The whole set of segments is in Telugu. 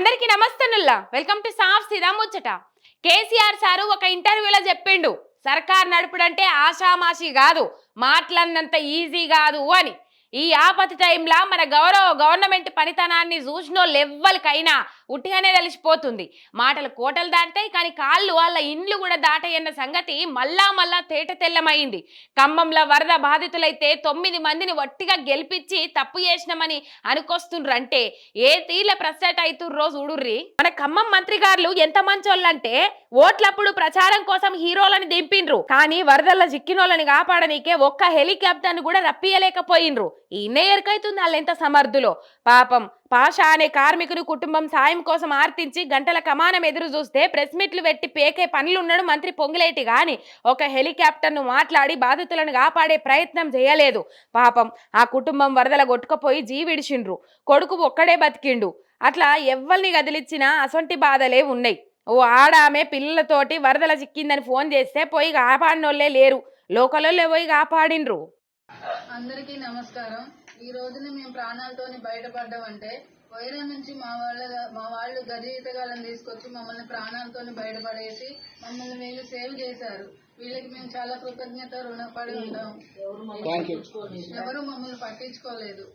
నమస్తేనుల్లా. వెల్కమ్ టు సాఫ్ సిదా ముచ్చట కేసీఆర్ సారు ఒక ఇంటర్వ్యూలో చెప్పిండు సర్కార్ నడుపుడంటే ఆషామాషి కాదు మాట్లాడినంత ఈజీ కాదు అని. ఈ ఆపతి టైంలో మన గౌరవ గవర్నమెంట్ పనితనాన్ని చూసినోళ్ళు ఎవ్వరికైనా ఉట్టిగానే తెలిసిపోతుంది. మాటలు కోటలు దాటాయి కానీ కాళ్ళు వాళ్ళ ఇండ్లు కూడా దాటాయన్న సంగతి మళ్ళా మళ్ళా తేట తెల్లమైంది. ఖమ్మంలో వరద బాధితులైతే తొమ్మిది మందిని వట్టిగా గెలిపించి తప్పు చేసినామని అనుకొస్తుండ్రంటే ఏ తీర్ల ప్రస్టేట్ అవుతుర్రో చూడుర్రి మన ఖమ్మం మంత్రిగారులు ఎంత మంచోళ్ళంటే ఓట్లప్పుడు ప్రచారం కోసం హీరోలని దింపిండ్రు. కానీ వరదల్లో చిక్కినోళ్ళని కాపాడనీకే ఒక్క హెలికాప్టర్ను కూడా రప్పియలేకపోయిండ్రు ఈయనే ఎరకైతుంది వాళ్ళు సమర్థులో? పాపం పాషా అనే కార్మికుని కుటుంబం సాయం కోసం ఆర్తించి గంటల కమానం ఎదురు చూస్తే ప్రెస్ మీట్లు పెట్టి పేకే పనులున్నాడు మంత్రి పొంగిలేటి గాని ఒక హెలికాప్టర్ను మాట్లాడి బాధితులను కాపాడే ప్రయత్నం చేయలేదు పాపం ఆ కుటుంబం వరదల కొట్టుకుపోయి జీవిడిచిండ్రు. కొడుకు ఒక్కడే బతికిండు. అట్లా ఎవ్వరిని కదిలిచ్చినా అసొంటి బాధలే ఉన్నాయి. ఓ ఆడామె పిల్లలతోటి వరదల చిక్కిందని ఫోన్ చేస్తే పోయి కాపాడినోళ్ళే లేరు. లోకల్లో పోయి కాపాడిండ్రు అందరికీ నమస్కారం. ఈ రోజున మేము ప్రాణాలతోని బయటపడ్డామంటే వైరం నుంచి మా వాళ్ళ మా వాళ్ళు గజీతగాళ్ళని తీసుకొచ్చి మమ్మల్ని ప్రాణాలతోని బయటపడేసి మమ్మల్ని వీళ్ళు సేవ్ చేశారు. వీళ్ళకి మేము చాలా కృతజ్ఞత రుణపడి ఉంటాం. ఎవరు మమ్మల్ని పట్టించుకోలేదు.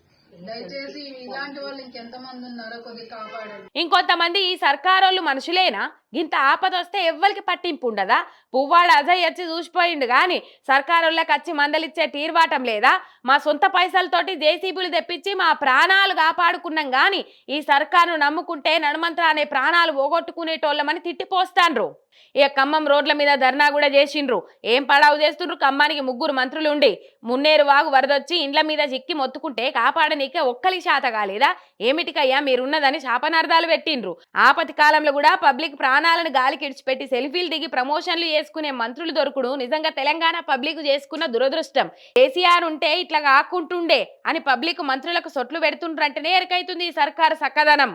దయచేసి ఇలాంటి వాళ్ళు ఇంకెంతమంది ఉన్నారో కొద్దిగా కాపాడండి. ఇంకొంతమంది ఈ సర్కారోళ్ళు మనుషులేనా? ఇంత ఆపద వస్తే ఎవ్వరికి పట్టింపు ఉండదా? పువ్వాడు అజయ్ వచ్చి చూసిపోయిండు గాని సర్కారోళ్ళకి వచ్చి మందలిచ్చే తీర్వాటం లేదా? మా సొంత పైసలతోటి జేసీబీలు తెప్పించి మా ప్రాణాలు కాపాడుకున్నాం గాని ఈ సర్కారును నమ్ముకుంటే నడుమంత్ర అనే ప్రాణాలు పోగొట్టుకునేటోళ్ళమని తిట్టిపోస్తాండ్రు ఇక ఖమ్మం రోడ్ల మీద ధర్నా కూడా చేసిండ్రు. ఏం పడావు చేస్తుండ్రు? ఖమ్మానికి ముగ్గురు మంత్రులు ఉండి మున్నేరు వాగు వరదొచ్చి ఇండ్ల మీద చిక్కి మొత్తుకుంటే కాపాడని కాపాడనీకే ఒక్కలి శాత కాలేదా? ఏమిటికయ్యా మీరున్నదని శాపనార్థాలు పెట్టిండ్రు. ఆపతి కాలంలో కూడా పబ్లిక్ ప్రాణాలను గాలికి ఇడిచిపెట్టి సెల్ఫీలు దిగి ప్రమోషన్లు చేసుకునే మంత్రులు దొరుకుడు. నిజంగా తెలంగాణ పబ్లిక్ చేసుకున్న దురదృష్టం. కేసీఆర్ ఉంటే ఇట్లా కాకుంటుండే అని పబ్లిక్ మంత్రులకు సొట్లు పెడుతుండ్రంటేనే ఎరకైతుంది ఈ సర్కారు సక్కదనం.